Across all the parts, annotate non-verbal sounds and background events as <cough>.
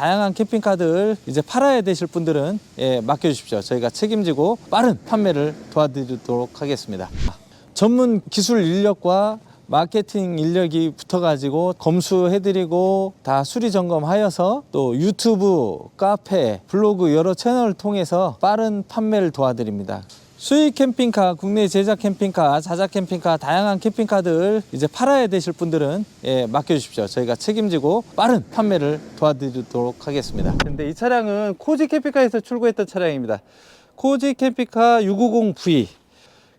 다양한 캠핑카들 이제 팔아야 되실 분들은 예, 맡겨주십시오. 저희가 책임지고 빠른 판매를 도와드리도록 하겠습니다. 전문 기술 인력과 마케팅 인력이 붙어가지고 검수해드리고 다 수리 점검하여서 또 유튜브, 카페, 블로그 여러 채널을 통해서 빠른 판매를 도와드립니다. 수입 캠핑카, 국내 제작 캠핑카, 자작 캠핑카, 다양한 캠핑카들 이제 팔아야 되실 분들은 예, 맡겨주십시오. 저희가 책임지고 빠른 판매를 도와드리도록 하겠습니다. 근데 이 차량은 코지 캠핑카에서 출고했던 차량입니다. 코지 캠핑카 650V.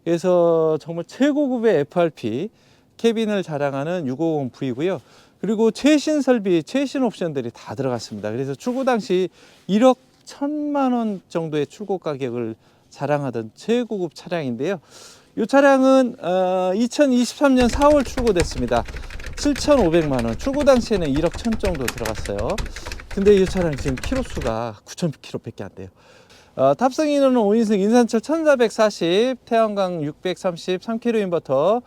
그래서 정말 최고급의 FRP 캐빈을 자랑하는 650V고요. 그리고 최신 설비, 최신 옵션들이 다 들어갔습니다. 그래서 출고 당시 1억 1천만 원 정도의 출고 가격을 자랑하던 최고급 차량인데요. 이 차량은 어, 2023년 4월 출고됐습니다. 7,500만 원. 출고 당시에는 1억 1천 정도 들어갔어요. 근데 이 차량 지금 키로수가 9,000km밖에 안 돼요. 어, 탑승 인원은 5인승 인산철 1440, 태양광 630, 3kg 인버터,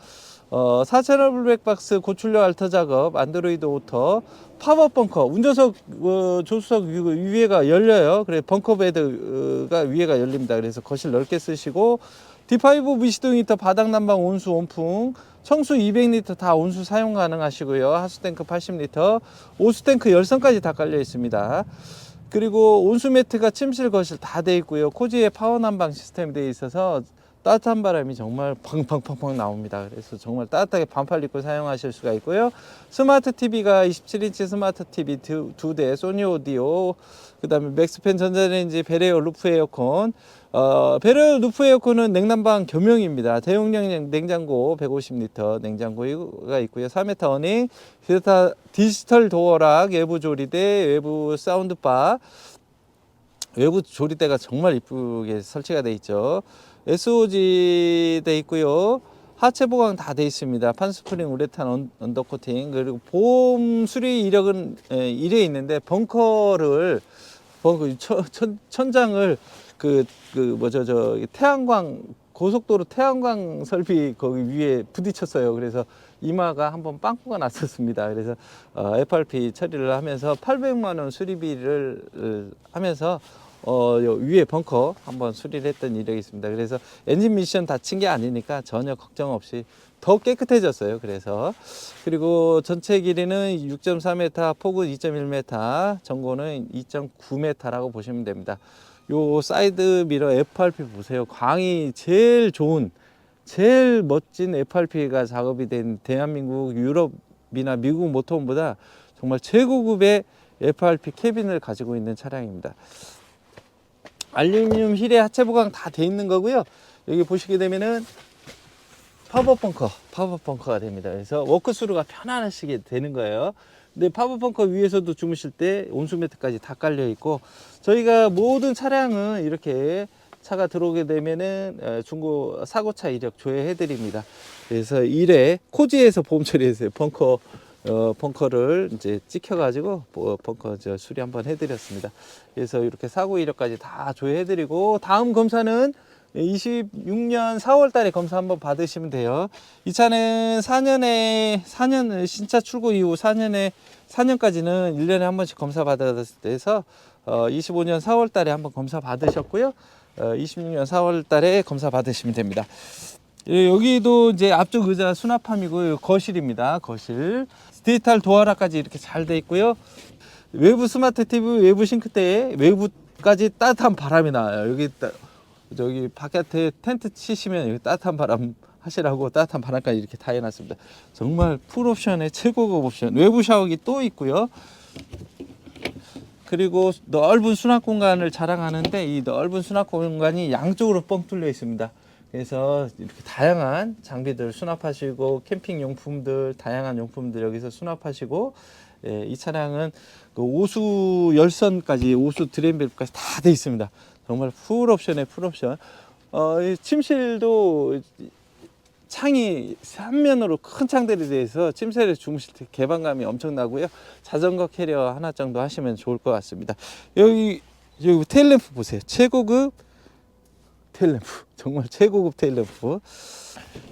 어, 4채널 블랙박스 고출력 알터 작업, 안드로이드 오토, 팝업 벙커, 운전석 어, 조수석 위- 위에가 열려요. 그래 벙커 베드가 위에가 열립니다. 그래서 거실 넓게 쓰시고 D5 미시동 히터 바닥 난방 온수 온풍 청수 200리터 다 온수 사용 가능하시고요. 하수 탱크 80리터, 오수 탱크 열선까지 다 깔려 있습니다. 그리고 온수 매트가 침실 거실 다 돼 있고요. 코지에 파워 난방 시스템이 돼 있어서 따뜻한 바람이 정말 팡팡팡팡 나옵니다. 그래서 정말 따뜻하게 반팔 입고 사용하실 수가 있고요. 스마트 TV가 27인치 스마트 TV 두, 두 대, 소니 오디오, 그 다음에 맥스팬 전자레인지, 베레오 루프 에어컨. 어, 베레오 루프 에어컨은 냉난방 겸용입니다. 대용량 냉장고 150리터 냉장고가 있고요. 4m 어닝, 디지털, 디지털 도어락, 외부 조리대, 외부 사운드바, 외부 조리대가 정말 이쁘게 설치가 돼 있죠. SOG 돼 있고요. 하체 보강 다 돼 있습니다. 판스프링 우레탄 언- 언더코팅 그리고 보험 수리 이력은 에, 이래 있는데 벙커를 벙커 천, 천, 천장을 그, 그 뭐죠 저 태양광 고속도로 태양광 설비 거기 위에 부딪혔어요. 그래서 이마가 한번 빵꾸가 났었습니다. 그래서 어, FRP 처리를 하면서 800만 원 수리비를 어, 하면서 어, 요 위에 벙커 한번 수리를 했던 이력이 있습니다. 그래서 엔진 미션 다친 게 아니니까 전혀 걱정 없이 더 깨끗해졌어요. 그래서 그리고 전체 길이는 6.4m, 폭은 2.1m, 전고는 2.9m라고 보시면 됩니다. 요 사이드 미러 FRP 보세요. 광이 제일 좋은, 제일 멋진 FRP가 작업이 된 대한민국, 유럽이나 미국 모터홈보다 정말 최고급의 FRP 캐빈을 가지고 있는 차량입니다. 알루미늄 힐에 하체 보강 다 돼 있는 거고요. 여기 보시게 되면은 팝업 벙커, 팝업 벙커가 됩니다. 그래서 워크스루가 편안하시게 되는 거예요. 근데 팝업 벙커 위에서도 주무실 때 온수 매트까지 다 깔려 있고 저희가 모든 차량은 이렇게 차가 들어오게 되면은 어, 중고 사고차 이력 조회해 드립니다. 그래서 1회 코지에서 보험 처리했어요. 벙커 어, 벙커를 이제 찍혀가지고 뭐 벙커 저 수리 한번 해드렸습니다. 그래서 이렇게 사고 이력까지 다 조회해드리고 다음 검사는 26년 4월 달에 검사 한번 받으시면 돼요. 이 차는 4년에 4년 신차 출고 이후 4년에 4년까지는 1년에 한 번씩 검사 때에서 어, 25년 4월 달에 한번 검사 받으셨고요. 어, 26년 4월 달에 검사 받으시면 됩니다. 예, 여기도 이제 앞쪽 의자 수납함이고 요 거실입니다. 거실. 디지털 도어락까지 이렇게 잘 돼 있고요. 외부 스마트 TV, 외부 싱크대에 외부까지 따뜻한 바람이 나와요. 여기 따, 저기 바깥에 텐트 치시면 여기 따뜻한 바람 하시라고 따뜻한 바람까지 이렇게 다 해놨습니다. 정말 풀 옵션의 최고급 옵션. 외부 샤워기 또 있고요. 그리고 넓은 수납 공간을 자랑하는데 이 넓은 수납 공간이 양쪽으로 뻥 뚫려 있습니다. 그래서 이렇게 다양한 장비들 수납하시고 캠핑 용품들 다양한 용품들 여기서 수납하시고 예, 이 차량은 그 오수 열선까지 오수 드레인벨까지 다 돼 있습니다. 정말 풀 옵션에 풀 옵션. 어, 이 침실도 창이 삼면으로 큰 창들이 돼서 침실에 주무실 때 개방감이 엄청나고요. 자전거 캐리어 하나 정도 하시면 좋을 것 같습니다. 여기 여기 테일램프 보세요. 최고급 테일램프 <laughs> 정말 최고급 테일램프.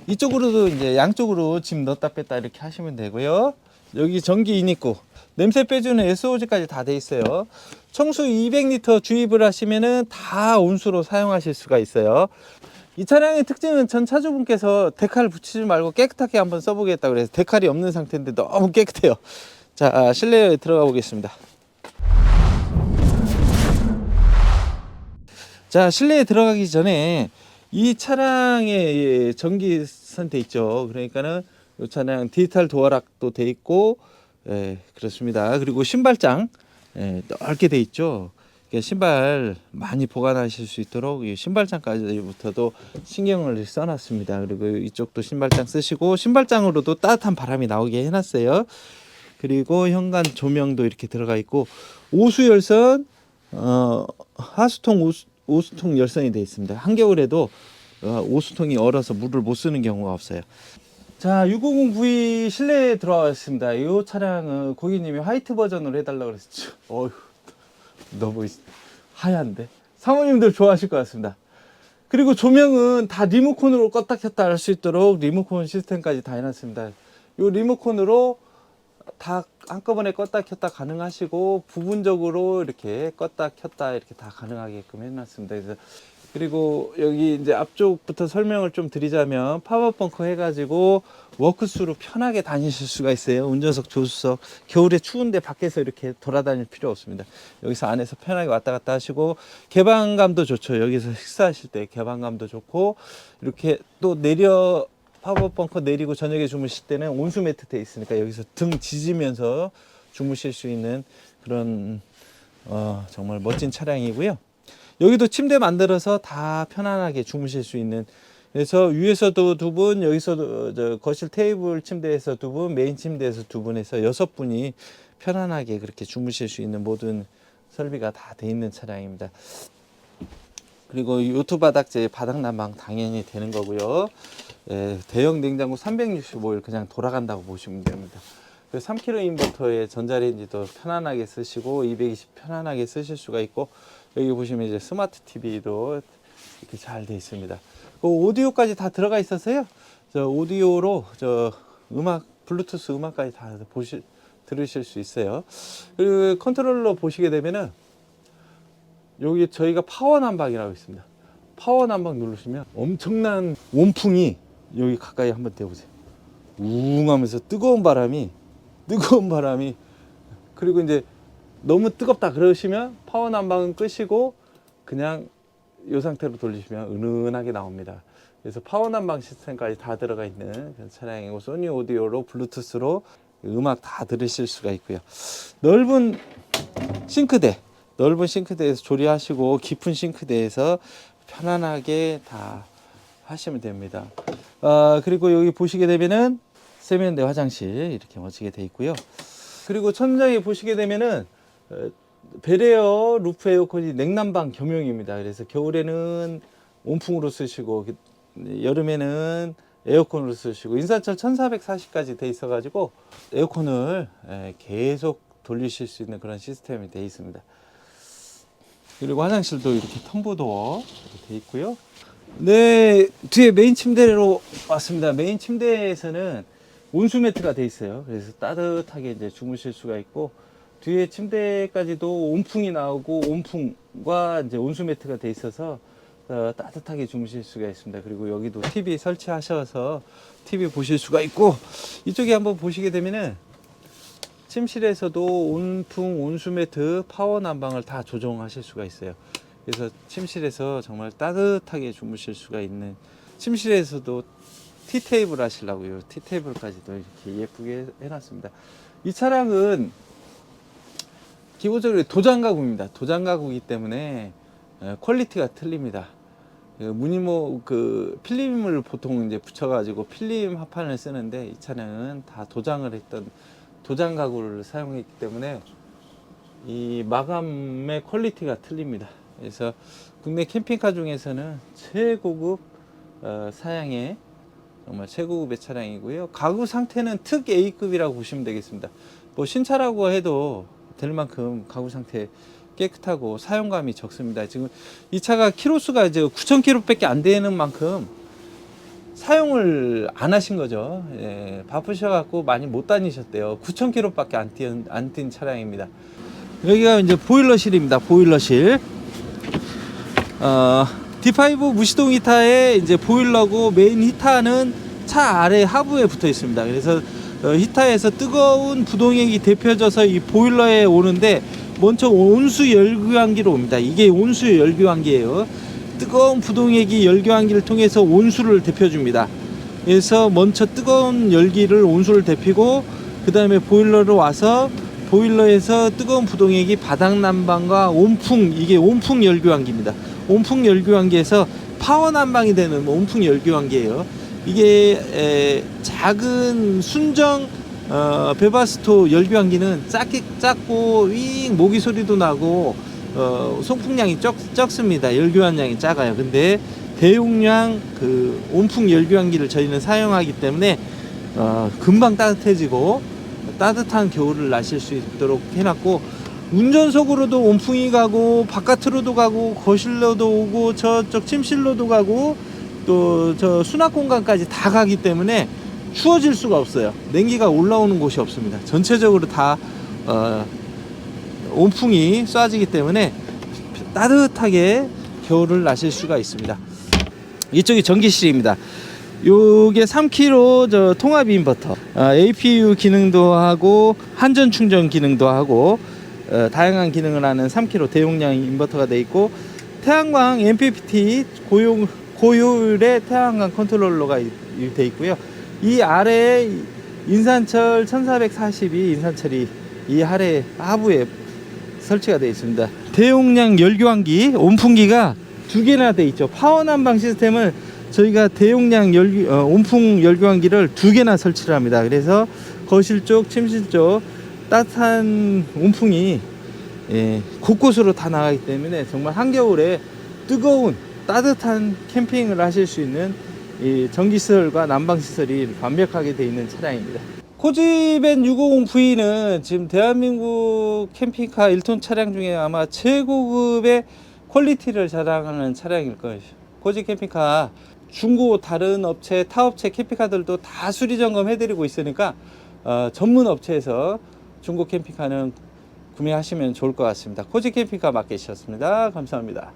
이쪽으로도 이제 양쪽으로 짐 넣었다 뺐다 이렇게 하시면 되고요. 여기 전기 인 있고 냄새 빼주는 SOG까지 다 돼 있어요. 청수 200리터 주입을 하시면은 다 온수로 사용하실 수가 있어요. 이 차량의 특징은 전 차주분께서 데칼 붙이지 말고 깨끗하게 한번 써보겠다 그래서 데칼이 없는 상태인데 너무 깨끗해요. 자 실내에 들어가 보겠습니다. 자 실내에 들어가기 전에 이 차량의 전기 선대 있죠. 그러니까는 이 차량 디지털 도어락도 돼 있고, 예, 그렇습니다. 그리고 신발장 예, 넓게 돼 있죠. 신발 많이 보관하실 수 있도록 이 신발장까지부터도 신경을 써놨습니다. 그리고 이쪽도 신발장 쓰시고 신발장으로도 따뜻한 바람이 나오게 해놨어요. 그리고 현관 조명도 이렇게 들어가 있고 오수 열선 어, 하수통 오수, 오수통 열선이 되어 있습니다. 한겨울에도 어, 오수통이 얼어서 물을 못 쓰는 경우가 없어요. 자, 650V 실내에 들어왔습니다. 이 차량은 고객님이 화이트 버전으로 해달라고 그랬죠. 어휴, 너무 하얀데. 사모님들 좋아하실 것 같습니다. 그리고 조명은 다 리모컨으로 껐다 켰다 할 수 있도록 리모컨 시스템까지 다 해놨습니다. 이 리모컨으로 다 한꺼번에 껐다 켰다 가능하시고 부분적으로 이렇게 껐다 켰다 이렇게 다 가능하게끔 해놨습니다. 그래서 그리고 여기 이제 앞쪽부터 설명을 좀 드리자면 파워 벙커 해가지고 워크스로 편하게 다니실 수가 있어요. 운전석, 조수석. 겨울에 추운데 밖에서 이렇게 돌아다닐 필요 없습니다. 여기서 안에서 편하게 왔다 갔다 하시고 개방감도 좋죠. 여기서 식사하실 때 개방감도 좋고 이렇게 또 내려 파워 벙커 내리고 저녁에 주무실 때는 온수 매트 돼 있으니까 여기서 등 지지면서 주무실 수 있는 그런 어, 정말 멋진 차량이고요. 여기도 침대 만들어서 다 편안하게 주무실 수 있는 그래서 위에서도 두 분, 여기서도 저 거실 테이블 침대에서 두 분, 메인 침대에서 두 분에서 여섯 분이 편안하게 그렇게 주무실 수 있는 모든 설비가 다 돼 있는 차량입니다. 그리고 요트 바닥재 바닥 난방 당연히 되는 거고요. 예, 대형 냉장고 365일 그냥 돌아간다고 보시면 됩니다. 그 3kg 인버터에 전자레인지도 편안하게 쓰시고 220 편안하게 쓰실 수가 있고 여기 보시면 이제 스마트 TV도 이렇게 잘 돼 있습니다. 그 오디오까지 다 들어가 있어서요. 저 오디오로 저 음악 블루투스 음악까지 다 보실 들으실 수 있어요. 그리고 컨트롤러 보시게 되면은 여기 저희가 파워 난방이라고 있습니다. 파워 난방 누르시면 엄청난 온풍이 여기 가까이 한번 대보세요. 웅 하면서 뜨거운 바람이 뜨거운 바람이 그리고 이제 너무 뜨겁다 그러시면 파워 난방은 끄시고 그냥 이 상태로 돌리시면 은은하게 나옵니다. 그래서 파워 난방 시스템까지 다 들어가 있는 차량이고 소니 오디오로 블루투스로 음악 다 들으실 수가 있고요. 넓은 싱크대, 넓은 싱크대에서 조리하시고 깊은 싱크대에서 편안하게 다 하시면 됩니다. 아, 그리고 여기 보시게 되면은 세면대 화장실 이렇게 멋지게 돼 있고요. 그리고 천장에 보시게 되면은 어, 베레어 루프 에어컨이 냉난방 겸용입니다. 그래서 겨울에는 온풍으로 쓰시고 그- 여름에는 에어컨으로 쓰시고 인산철 1440까지 돼 있어 가지고 에어컨을 예, 계속 돌리실 수 있는 그런 시스템이 돼 있습니다. 그리고 화장실도 이렇게 이렇게 돼 있고요. 네, 뒤에 메인 침대로 왔습니다. 메인 침대에서는 온수 매트가 돼 있어요. 그래서 따뜻하게 이제 주무실 수가 있고 뒤에 침대까지도 온풍이 나오고 온풍과 이제 온수 매트가 돼 있어서 어, 따뜻하게 주무실 수가 있습니다. 그리고 여기도 TV 설치하셔서 TV 보실 수가 있고 이쪽에 한번 보시게 되면은 침실에서도 온풍, 온수 매트, 파워 난방을 다 조정하실 수가 있어요. 그래서 침실에서 정말 따뜻하게 주무실 수가 있는 침실에서도 티 테이블 하시려고요. 티 테이블까지도 이렇게 예쁘게 해놨습니다. 이 차량은 기본적으로 도장 가구입니다. 도장 가구이기 때문에 에, 퀄리티가 틀립니다. 그 무늬모 그 필름을 보통 이제 붙여가지고 필름 합판을 쓰는데 이 차량은 다 도장을 했던 도장 가구를 사용했기 때문에 이 마감의 퀄리티가 틀립니다. 그래서 국내 캠핑카 중에서는 최고급 어, 사양의 정말 최고급의 차량이고요. 가구 상태는 특 A급이라고 보시면 되겠습니다. 뭐 신차라고 해도 될 만큼 가구 상태 깨끗하고 사용감이 적습니다. 지금 이 차가 키로수가 이제 9,000km밖에 안 되는 만큼 사용을 안 하신 거죠. 예, 바쁘셔갖고 많이 못 다니셨대요. 9,000km밖에 안 뛴, 차량입니다. 여기가 이제 보일러실입니다. 보일러실. 어, D5 무시동 히타의 이제 보일러고 메인 히타는 차 아래 하부에 붙어 있습니다. 그래서 어, 히타에서 뜨거운 부동액이 데펴져서 이 보일러에 오는데 먼저 온수 열교환기로 옵니다. 이게 온수 열교환기예요. 뜨거운 부동액이 열교환기를 통해서 온수를 데펴줍니다. 그래서 먼저 뜨거운 열기를 온수를 데피고 그 다음에 보일러로 와서 보일러에서 뜨거운 부동액이 바닥 난방과 온풍 이게 온풍 열교환기입니다. 온풍 열교환기에서 파워 난방이 되는 온풍 열교환기예요. 이게 에, 작은 순정 어, 베바스토 열교환기는 작게 작고 윙 모기 소리도 나고 어, 송풍량이 적, 적습니다. 열교환량이 작아요. 근데 대용량 그 온풍 열교환기를 저희는 사용하기 때문에 어, 금방 따뜻해지고 따뜻한 겨울을 나실 수 있도록 해놨고 운전석으로도 온풍이 가고 바깥으로도 가고 거실로도 오고 저쪽 침실로도 가고 또 저 수납 공간까지 다 가기 때문에 추워질 수가 없어요. 냉기가 올라오는 곳이 없습니다. 전체적으로 다 어, 온풍이 쏴지기 때문에 따뜻하게 겨울을 나실 수가 있습니다. 이쪽이 전기실입니다. 요게 3kg 저 통합 인버터, 어, APU 기능도 하고 한전 충전 기능도 하고 어, 다양한 기능을 하는 3kg 대용량 인버터가 돼 있고 태양광 MPPT 고용 고효율의 태양광 컨트롤러가 이- 이돼 있고요. 이 아래에 인산철 1442 인산철이 이 아래 하부에 설치가 되어 있습니다. 대용량 열교환기, 온풍기가 두 개나 돼 있죠. 파워 난방 시스템을 저희가 대용량 열 어, 온풍 열교환기를 두 개나 설치를 합니다. 그래서 거실 쪽, 침실 쪽 따뜻한 온풍이 예, 곳곳으로 다 나가기 때문에 정말 한겨울에 뜨거운 따뜻한 캠핑을 하실 수 있는 이 전기시설과 난방시설이 완벽하게 되어 있는 차량입니다. 코지벤 650V는 지금 대한민국 캠핑카 1톤 차량 중에 아마 최고급의 퀄리티를 자랑하는 차량일 거예요. 코지 캠핑카 중고 다른 업체, 타업체 캠핑카들도 다 수리 점검 해드리고 있으니까 어, 전문 업체에서 중고 캠핑카는 구매하시면 좋을 것 같습니다. 코지 캠핑카 마켓이었습니다. 감사합니다.